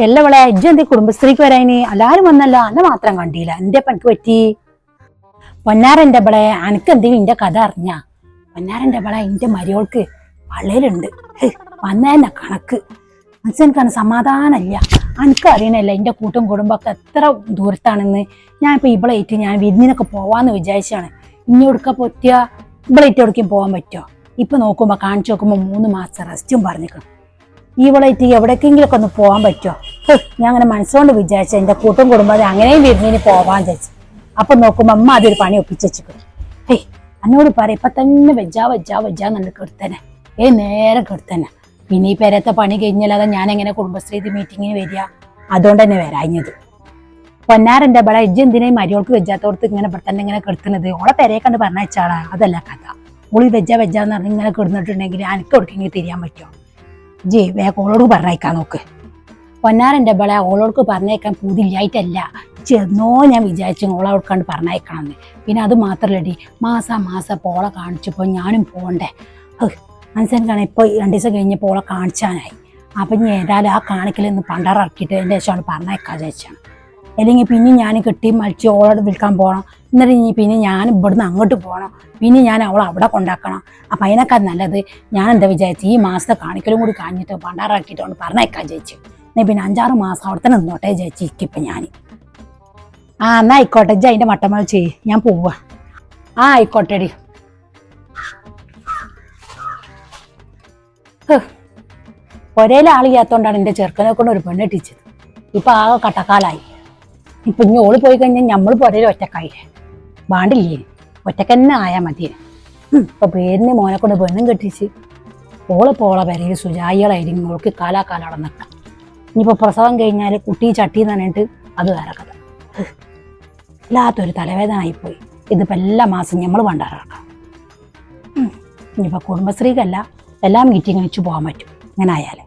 എല്ലാം ഇവിടെ ഇജ്ജെന്തി കുടുംബശ്രീക്ക് വരാന്? എല്ലാരും വന്നല്ലോ. അന്നെ മാത്രം കണ്ടില്ല. എന്റെ പണിക്ക് പറ്റി. പൊന്നാരന്റെ ബളെ അനക്ക് എന്തെങ്കിലും ഇന്റെ കഥ അറിഞ്ഞ? പൊന്നാരന്റെ ബളെ ഇന്റെ മരിയോൾക്ക് പള്ളയിലുണ്ട് വന്നേന്ന കണക്ക്. മനസ്സിനെനിക്കാണ് സമാധാനമല്ല. അനക്ക് അറിയണല്ല എന്റെ കൂട്ടും കുടുംബമൊക്കെ എത്ര ദൂരത്താണെന്ന്? ഞാൻ ഇപ്പൊ ഇവളേറ്റ് ഞാൻ വിരുന്നിനൊക്കെ പോവാന്ന് വിചാരിച്ചാണ്. ഇനി എടുക്ക പൊറ്റിയ ഇവളേറ്റ് എവിടേക്കും പോകാൻ പറ്റുമോ ഇപ്പൊ നോക്കുമ്പോ കാണിച്ചു നോക്കുമ്പോ മൂന്ന് മാസം റെസ്റ്റും പറഞ്ഞിക്കണം ഇവളായിട്ട് എവിടേക്കെങ്കിലും എവിടേക്കെങ്കിലൊക്കെ ഒന്ന് പോകാൻ പറ്റുമോ ഞാൻ അങ്ങനെ മനസ്സുകൊണ്ട് വിചാരിച്ചു എന്റെ കൂട്ടും കുടുംബം അങ്ങനെയും വിരുന്നിന് പോവാൻ വിചാരിച്ചു. അപ്പൊ നോക്കുമ്പോ അമ്മ അതൊരു പണി ഒപ്പിച്ചു ഹേയ് എന്നോട് പറയും ഇപ്പൊ തന്നെ വെജാ വെജാ വെജാ നല്ല കെടുത്തന്നെ. ഏ നേരെ കെടുത്തന്നെ. പിന്നെ ഈ പേരത്തെ പണി കഴിഞ്ഞല്ലാതെ ഞാൻ എങ്ങനെ കുടുംബശ്രീ മീറ്റിങ്ങിന് വരിക? അതുകൊണ്ട് തന്നെ വരാഞ്ഞത്. പൊന്നാരന്റെ ബള ഇജ്ജ് എന്തിനാ ഈ മരിയോൾക്ക് വെജാത്തോടത്ത് ഇങ്ങനെ ഇവിടെ തന്നെ ഇങ്ങനെ കെടുത്തുന്നത്? ഓളെ പേരെ കണ്ട് പറഞ്ഞ വെച്ചാളാ അതല്ല കഥ. ഓളി വെജ വെജാന്ന് പറഞ്ഞ് ഇങ്ങനെ കിടന്നിട്ടുണ്ടെങ്കിൽ എനിക്ക് എവിടേക്കെങ്കിലും തിരിയാൻ പറ്റുമോ ജി ഓളോട് പറഞ്ഞയക്കാൻ നോക്ക്. പൊന്നാരന്റെ ബള ഓളോൾക്ക് പറഞ്ഞേക്കാൻ പൂതില്ലായിട്ടല്ല ചെന്നോ ഞാൻ വിചാരിച്ചു ഓളോട് കണ്ട് പറഞ്ഞയക്കണമെന്ന് പിന്നെ അത് മാത്രമല്ലടി മാസം മാസം പോളെ കാണിച്ചപ്പോൾ ഞാനും പോകണ്ടേ മനസ്സിലാക്കാണ് ഇപ്പോൾ രണ്ട് ദിവസം കഴിഞ്ഞപ്പോൾ ഓളെ കാണിച്ചാനായി. അപ്പം ഞാൻ ഏതായാലും ആ കാണിക്കലൊന്ന് പണ്ടാറിറക്കിയിട്ട് എന്റെ ശേഷമാണ് പറഞ്ഞേക്കാൻ വിചാരിച്ചാണ് അല്ലെങ്കിൽ പിന്നെ ഞാൻ കെട്ടി മലിച്ച് ഓളോട് വിൽക്കാൻ പോകണം. എന്നിട്ട് ഇനി പിന്നെ ഞാൻ ഇവിടുന്ന് അങ്ങോട്ട് പോകണം. പിന്നെ ഞാൻ അവളെ അവിടെ കൊണ്ടാക്കണം. അപ്പം അതിനൊക്കെ നല്ലത്. ഞാൻ എന്താ വിചാരിച്ചു ഈ മാസത്തെ കാണിക്കലും കൂടി കാണിച്ചിട്ട് പണ്ടാറാക്കിയിട്ടാണ് പറഞ്ഞേക്കാൻ ചേച്ചി എന്നാൽ പിന്നെ അഞ്ചാറ് മാസം അവിടെ തന്നെ നിന്നോട്ടെ ചേച്ചി ഇപ്പം ഞാൻ ആ എന്നാ ആയിക്കോട്ടെ. ജി അതിന്റെ മട്ടമ്മ ചെയ്യ്. ഞാൻ പോവുക ആ ആയിക്കോട്ടെടി. ഒരേ ആളില്ലാത്തോണ്ടാണ് എന്റെ ചെറുക്കനെ കൊണ്ട് ഒരു പെണ്ണ് ഇട്ടിച്ചത് ഇപ്പം ആകെ കട്ടക്കാലായി. ഇപ്പൊ ഇനി ഓൾ പോയി കഴിഞ്ഞാൽ നമ്മൾ പൊരയിൽ ഒറ്റക്കായില്ലേ? വാണ്ടില്ലേ? ഒറ്റക്കന്നെ ആയാൽ മതി. ഇപ്പൊ പേരിന് മോനെ കൊണ്ട് പെണ്ണും കെട്ടിച്ച് ഓൾ പോളെ പെരയിൽ സുജായികളായിരിക്കും. ഓൾക്ക് കാലാകാലം അവിടെ നിൽക്കാം. ഇനിയിപ്പോ പ്രസവം കഴിഞ്ഞാൽ കുട്ടി ചട്ടി എന്ന് പറഞ്ഞിട്ട് അത് വേറെ കഥ. വല്ലാത്തൊരു തലവേദന ആയിപ്പോയി. ഇതിപ്പോ എല്ലാ മാസം നമ്മൾ പണ്ടാറാക്കാം ഇനിയിപ്പോ കുടുംബശ്രീക്കല്ല എല്ലാ മീറ്റിംഗ് വെച്ച് പോകാൻ പറ്റും. ഇങ്ങനെ ആയാലേ.